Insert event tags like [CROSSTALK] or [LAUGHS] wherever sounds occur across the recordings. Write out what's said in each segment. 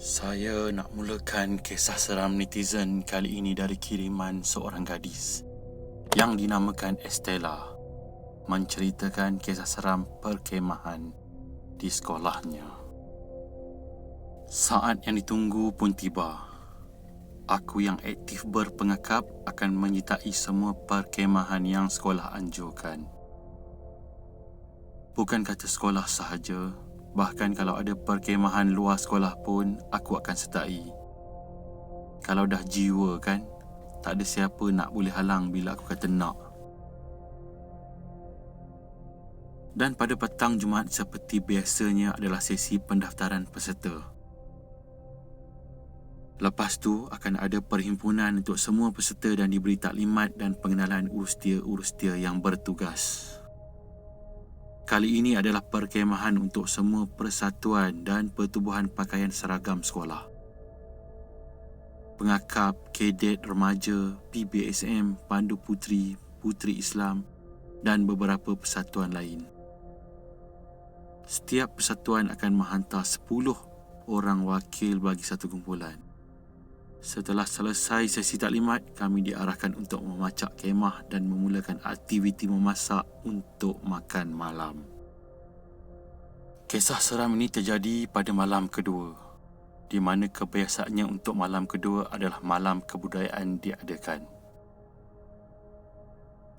Saya nak mulakan kisah seram netizen kali ini dari kiriman seorang gadis yang dinamakan Estella menceritakan kisah seram perkemahan di sekolahnya. Saat yang ditunggu pun tiba. Aku yang aktif berpengakap akan menyertai semua perkemahan yang sekolah anjurkan. Bukan kata sekolah sahaja, Bahkan kalau ada perkemahan luar sekolah pun aku akan sertai. Kalau dah jiwa kan, tak ada siapa nak boleh halang bila aku kata nak. Dan pada petang Jumaat seperti biasanya adalah sesi pendaftaran peserta. Lepas tu akan ada perhimpunan untuk semua peserta dan diberi taklimat dan pengenalan urustia-urustia yang bertugas. Kali ini adalah perkemahan untuk semua persatuan dan pertubuhan pakaian seragam sekolah. Pengakap, kadet remaja, PBSM, Pandu Putri, Putri Islam dan beberapa persatuan lain. Setiap persatuan akan menghantar 10 orang wakil bagi satu kumpulan. Setelah selesai sesi taklimat, kami diarahkan untuk memacak kemah dan memulakan aktiviti memasak untuk makan malam. Kisah seram ini terjadi pada malam kedua, di mana kebiasaannya untuk malam kedua adalah malam kebudayaan diadakan.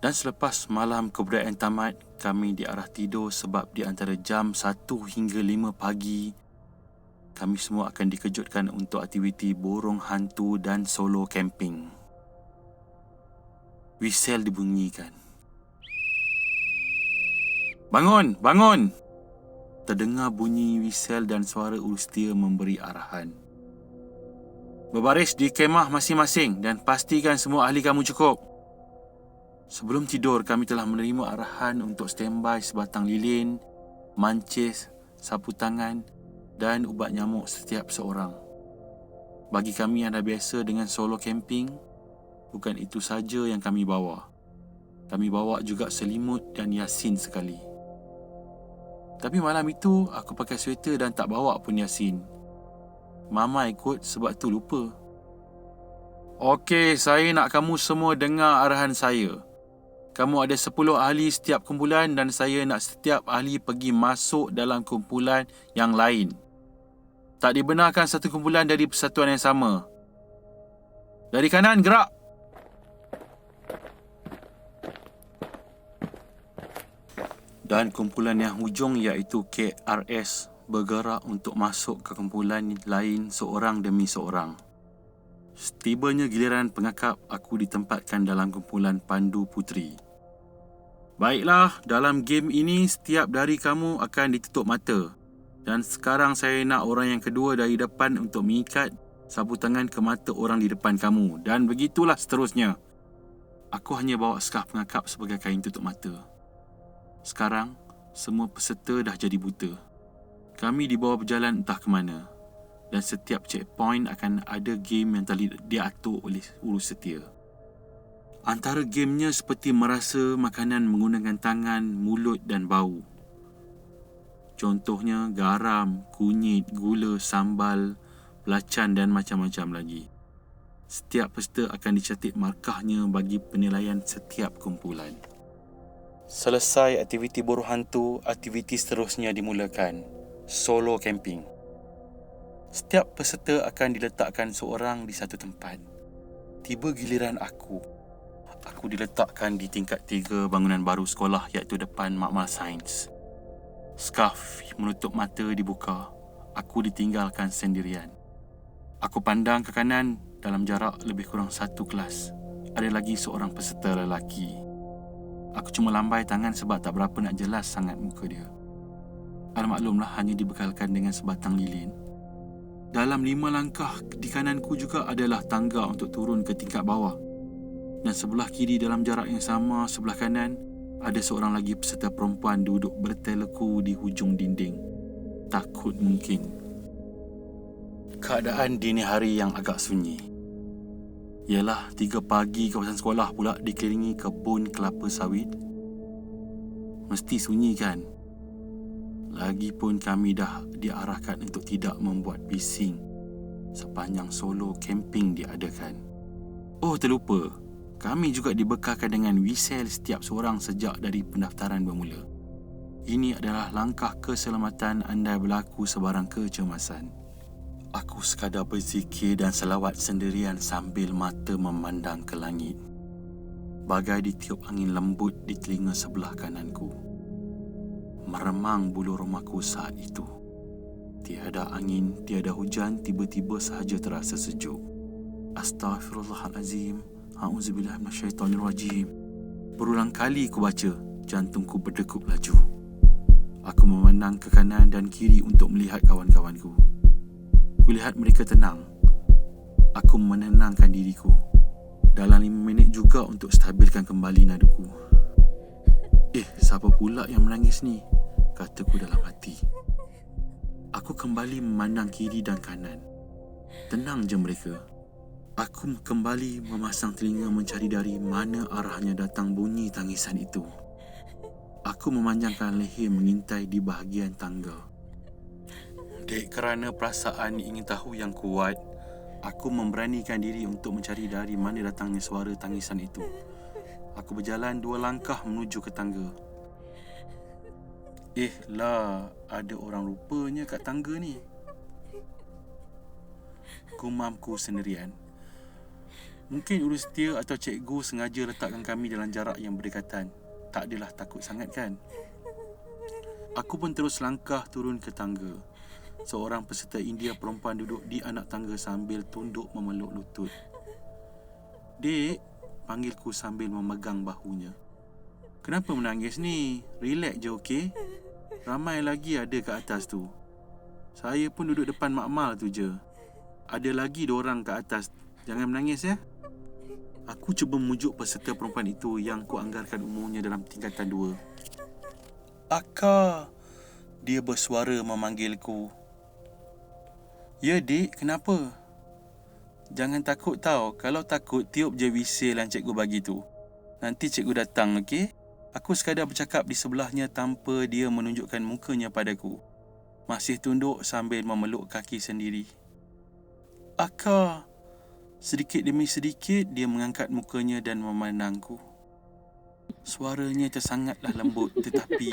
Dan selepas malam kebudayaan tamat, kami diarah tidur sebab di antara jam 1 hingga 5 pagi kami semua akan dikejutkan untuk aktiviti borong hantu dan solo camping. Whistle dibunyikan. Bangun, bangun! Terdengar bunyi whistle dan suara urustia memberi arahan. Berbaris di kemah masing-masing dan pastikan semua ahli kamu cukup. Sebelum tidur, kami telah menerima arahan untuk standby sebatang lilin, mancis, sapu tangan dan ubat nyamuk setiap seorang. Bagi kami yang dah biasa dengan solo camping, bukan itu saja yang kami bawa. Kami bawa juga selimut dan yasin sekali. Tapi malam itu aku pakai sweater dan tak bawa pun yasin. Mama ikut sebab tu lupa. Okey, saya nak kamu semua dengar arahan saya. Kamu ada 10 ahli setiap kumpulan dan saya nak setiap ahli pergi masuk dalam kumpulan yang lain tak dibenarkan satu kumpulan dari persatuan yang sama. Dari kanan, gerak! Dan kumpulan yang hujung iaitu KRS bergerak untuk masuk ke kumpulan lain seorang demi seorang. Setibanya giliran pengakap, aku ditempatkan dalam kumpulan Pandu Putri. Baiklah, dalam game ini setiap dari kamu akan ditutup mata. Dan sekarang saya nak orang yang kedua dari depan untuk mengikat sapu tangan ke mata orang di depan kamu. Dan begitulah seterusnya. Aku hanya bawa skaf pengakap sebagai kain tutup mata. Sekarang, semua peserta dah jadi buta. Kami dibawa berjalan entah ke mana. Dan setiap checkpoint akan ada game yang telah diatur oleh urus setia. Antara gamenya seperti merasa makanan menggunakan tangan, mulut dan bau. Contohnya garam, kunyit, gula, sambal, belacan dan macam-macam lagi. Setiap peserta akan dicatat markahnya bagi penilaian setiap kumpulan. Selesai aktiviti buruh hantu, aktiviti seterusnya dimulakan. Solo camping. Setiap peserta akan diletakkan seorang di satu tempat. Tiba giliran aku. Aku diletakkan di tingkat tiga bangunan baru sekolah iaitu depan Makmal Sains. Scarf menutup mata dibuka. Aku ditinggalkan sendirian. Aku pandang ke kanan dalam jarak lebih kurang satu kelas. Ada lagi seorang peserta lelaki. Aku cuma lambai tangan sebab tak berapa nak jelas sangat muka dia. Almaklumlah hanya dibekalkan dengan sebatang lilin. Dalam lima langkah di kananku juga adalah tangga untuk turun ke tingkat bawah. Dan sebelah kiri dalam jarak yang sama sebelah kanan ada seorang lagi peserta perempuan duduk berteleku di hujung dinding. Takut mungkin. Keadaan dini hari yang agak sunyi. Ialah tiga pagi kawasan sekolah pula dikelilingi kebun kelapa sawit. Mesti sunyi kan? Lagipun kami dah diarahkan untuk tidak membuat bising sepanjang solo camping diadakan. Oh terlupa, kami juga dibekalkan dengan wisel setiap seorang sejak dari pendaftaran bermula. Ini adalah langkah keselamatan anda berlaku sebarang kecemasan. Aku sekadar berzikir dan selawat sendirian sambil mata memandang ke langit. Bagai ditiup angin lembut di telinga sebelah kananku. Meremang bulu rumahku saat itu. Tiada angin, tiada hujan, tiba-tiba sahaja terasa sejuk. Astaghfirullahalazim. A'udzubillah minasyaitonirrajim. Berulang kali ku baca, jantungku berdekup laju. Aku memandang ke kanan dan kiri untuk melihat kawan-kawanku. Kulihat mereka tenang. Aku menenangkan diriku. Dalam lima minit juga untuk stabilkan kembali naduku. [LAUGHS] Eh, siapa pula yang menangis ni? Kataku dalam hati. Aku kembali memandang kiri dan kanan. Tenang je mereka. Aku kembali memasang telinga mencari dari mana arahnya datang bunyi tangisan itu. Aku memanjangkan leher mengintai di bahagian tangga. Dek kerana perasaan ingin tahu yang kuat, aku memberanikan diri untuk mencari dari mana datangnya suara tangisan itu. Aku berjalan dua langkah menuju ke tangga. Eh lah, ada orang rupanya kat tangga ni. Gumamku sendirian. Mungkin urus setia atau cikgu sengaja letakkan kami dalam jarak yang berdekatan tak adalah takut sangat kan? Aku pun terus langkah turun ke tangga. Seorang peserta India perempuan duduk di anak tangga sambil tunduk memeluk lutut. Dek, panggilku sambil memegang bahunya. Kenapa menangis ni? Relax je okey? Ramai lagi ada kat atas tu. Saya pun duduk depan makmal tu je. Ada lagi dua orang kat atas. Jangan menangis ya. Aku cuba memujuk peserta perempuan itu yang ku anggarkan umurnya dalam tingkatan dua. Aka, dia bersuara memanggilku. Ya, dik, kenapa? Jangan takut tau. Kalau takut, tiup je wisil yang cikgu bagi tu. Nanti cikgu datang, okey? Aku sekadar bercakap di sebelahnya tanpa dia menunjukkan mukanya padaku. Masih tunduk sambil memeluk kaki sendiri. Aka, Sedikit demi sedikit dia mengangkat mukanya dan memandangku. Suaranya tersangatlah lembut tetapi